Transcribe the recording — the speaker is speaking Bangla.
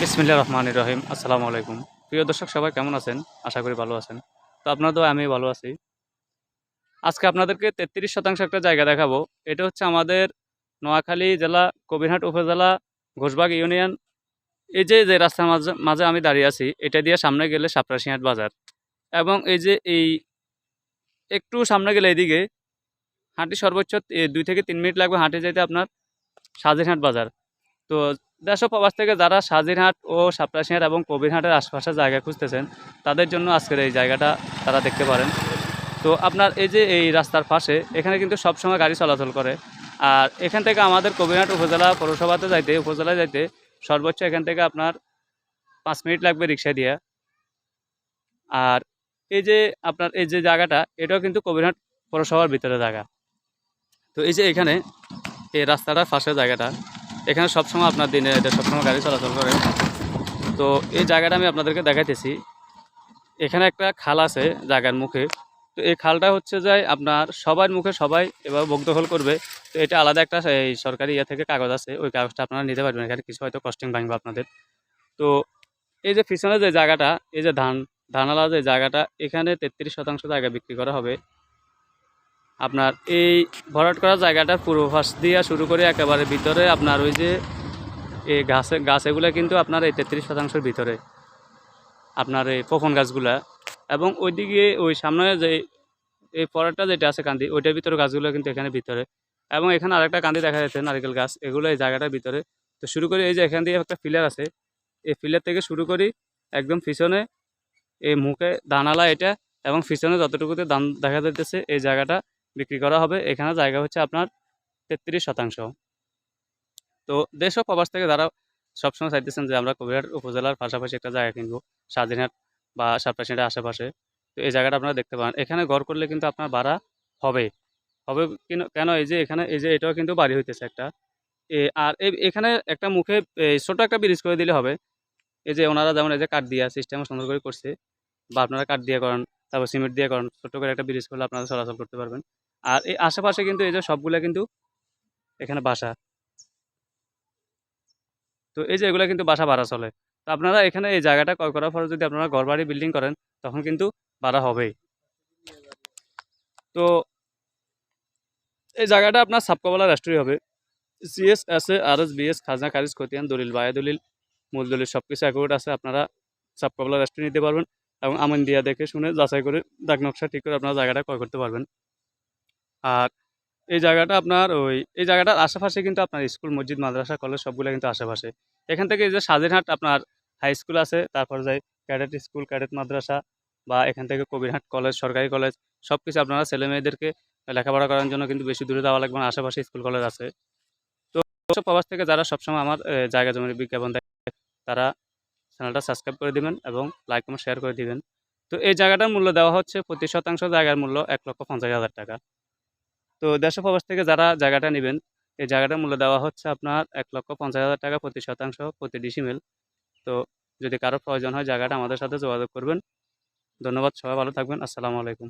বিসমিল্লা রহমান রহিম। আসসালামু আলাইকুম। প্রিয় দর্শক, সবাই কেমন আছেন? আশা করি ভালো আছেন। তো আপনাদের, আমি ভালো আছি। আজকে আপনাদেরকে তেত্রিশ শতাংশ একটা জায়গা দেখাবো। এটা হচ্ছে আমাদের নোয়াখালী জেলা, কবিরহাট উপজেলা, ঘোষবাগ ইউনিয়ন। এই যে যে রাস্তার মাঝে মাঝে আমি দাঁড়িয়ে আছি, এটা দিয়ে সামনে গেলে সাপরাশিহাট বাজার। এবং এই যে, এই একটু সামনে গেলে এদিকে হাঁটি সর্বোচ্চ দুই থেকে তিন মিনিট লাগবে হাঁটে যেতে আপনার সাজিরহাট বাজার। তো দেশ প্রবাস থেকে যারা সাজিরহাট ও সাপরাশিহাট এবং কবিরহাটের আশপাশের জায়গা খুঁজতেছেন, তাদের জন্য আজকের এই জায়গাটা তারা দেখতে পারেন। তো আপনার এই যে এই রাস্তার পাশে, এখানে কিন্তু সবসময় গাড়ি চলাচল করে। আর এখান থেকে আমাদের কবিরহাট উপজেলা পৌরসভাতে যাইতে, উপজেলায় যাইতে সর্বোচ্চ এখান থেকে আপনার পাঁচ মিনিট লাগবে রিক্সা দিয়ে। আর এই যে আপনার এই যে জায়গাটা, এটাও কিন্তু কবিরহাট পৌরসভার ভিতরে জায়গা। তো এই যে এখানে এই রাস্তাটার পাশে জায়গাটা এখানে সবসময় আপনার দিনে এটা সবসময় গাড়ি চলাচল করে। তো এই জায়গাটা আমি আপনাদেরকে দেখাইতেছি। এখানে একটা খাল আছে জায়গার মুখে। তো এই খালটা হচ্ছে যে আপনার সবার মুখে সবাই এবার বকদখল করবে। তো এটা আলাদা একটা এই সরকারি ইয়ে থেকে কাগজ আছে, ওই কাগজটা আপনারা নিতে পারবেন এখানে। কিছু হয়তো কস্টিং ভাঙবে আপনাদের। তো এই যে পিছনে যে জায়গাটা, এই যে ধান ধানালা যে জায়গাটা, এখানে তেত্রিশ শতাংশ জায়গা বিক্রি করা হবে। আপনার এই ভরাট করা জায়গাটার পূর্ব পাশ দিয়ে শুরু করে একেবারে ভিতরে আপনার ওই যে এই গাছে গাছ এগুলো কিন্তু আপনার এই তেত্রিশ শতাংশের ভিতরে। আপনার এই কখন গাছগুলা। এবং ওইদিকে ওই সামনে যে এই পরেরটা যেটা আছে কান্দি, ওইটার ভিতরে গাছগুলো কিন্তু এখানে ভিতরে। এবং এখানে আরেকটা কান্দি দেখা যাচ্ছে, নারকেল গাছ। এগুলো এই জায়গাটার ভিতরে। তো শুরু করে এই যে এখান দিয়ে একটা ফিলার আছে, এই ফিলার থেকে শুরু করি একদম পিছনে এই মুখে দানালা এটা। এবং পিছনে যতটুকুতে দান দেখা যাইতেছে, এই জায়গাটা বিক্রি করা হবে। এখানে জায়গা হচ্ছে আপনার তেত্রিশ শতাংশ। তো দেশ ও প্রবাস থেকে যারা সবসময় চাইতেছেন যে আমরা কবিরহাট উপজেলার পাশাপাশি একটা জায়গা কিনবো স্বাধীনহাট বা সাতপাশিহাটের আশেপাশে, তো এই জায়গাটা আপনারা দেখতে পান। এখানে ঘর করলে কিন্তু আপনার ভাড়া হবে। হবে কিন- এই যে এখানে, এই যে এটাও কিন্তু বাড়ি হইতেছে একটা। আর এখানে একটা মুখে ছোট একটা ব্রিজ করে দিলে হবে। এই যে ওনারা যেমন এই যে কাঠ দিয়া সিস্টেম সুন্দর করে করছে, বা আপনারা কাঠ দিয়ে করেন, তারপর সিমেন্ট দিয়ে করেন, ছোট করে একটা ব্রিজ করলে আপনারা চলাচল করতে পারবেন। আর এই আশেপাশে কিন্তু এই যে সবগুলা কিন্তু এখানে বাসা। তো এই যে এগুলো কিন্তু বাসা ভাড়া চলে। তো আপনারা এখানে এই জায়গাটা ক্রয় করার পরে যদি আপনারা ঘর বাড়ি বিল্ডিং করেন, তখন কিন্তু ভাড়া হবেই। তো এই জায়গাটা আপনার সাবকবলা রাষ্ট্রীয় হবে। CS S A R S BS খাজনা খারিজ খতিয়ান, দলিল, বায়া দলিল, মূল দলিল সব কিছু অ্যাকুরেট আছে, আপনারা সাবকবলা রাষ্ট্রীয় নিতে পারবেন এবং আমিন দিয়া দেখে শুনে যাচাই করে দাগ নকশা ঠিক করে আপনারা জায়গাটা ক্রয় করতে পারবেন। আর এই জায়গাটা আপনার ওই, এই জায়গাটার আশেপাশে কিন্তু আপনার স্কুল, মসজিদ, মাদ্রাসা, কলেজ সবগুলো কিন্তু আশেপাশে। এখান থেকে যে স্বাধীনহাট আপনার হাই স্কুল আছে, তারপর যাই ক্যাডেট স্কুল ক্যাডেট মাদ্রাসা বা এখান থেকে কবিরহাট কলেজ সরকারি কলেজ সব কিছু আপনারা ছেলে মেয়েদেরকে লেখাপড়া করার জন্য কিন্তু বেশি দূরে যাওয়া লাগবে না, আশেপাশে স্কুল কলেজ আছে। তো সব প্রবাস থেকে যারা সবসময় আমার জায়গা জমির বিজ্ঞাপন দেয়, তারা চ্যানেলটা সাবস্ক্রাইব করে দিবেন এবং লাইক এবং শেয়ার করে দিবেন। তো এই জায়গাটার মূল্য দেওয়া হচ্ছে প্রতি শতাংশ জায়গার মূল্য এক লক্ষ পঞ্চাশ হাজার টাকা। তো দেশ প্রবাস থেকে যারা জায়গাটা নেবেন, এই জায়গাটার মূল্য দেওয়া হচ্ছে আপনার এক লক্ষ পঞ্চাশ হাজার টাকা প্রতি শতাংশ, প্রতি ডিসিমেল তো যদি কারও প্রয়োজন হয় জায়গাটা আমাদের সাথে যোগাযোগ করবেন। ধন্যবাদ, সবাই ভালো থাকবেন। আসসালামু আলাইকুম।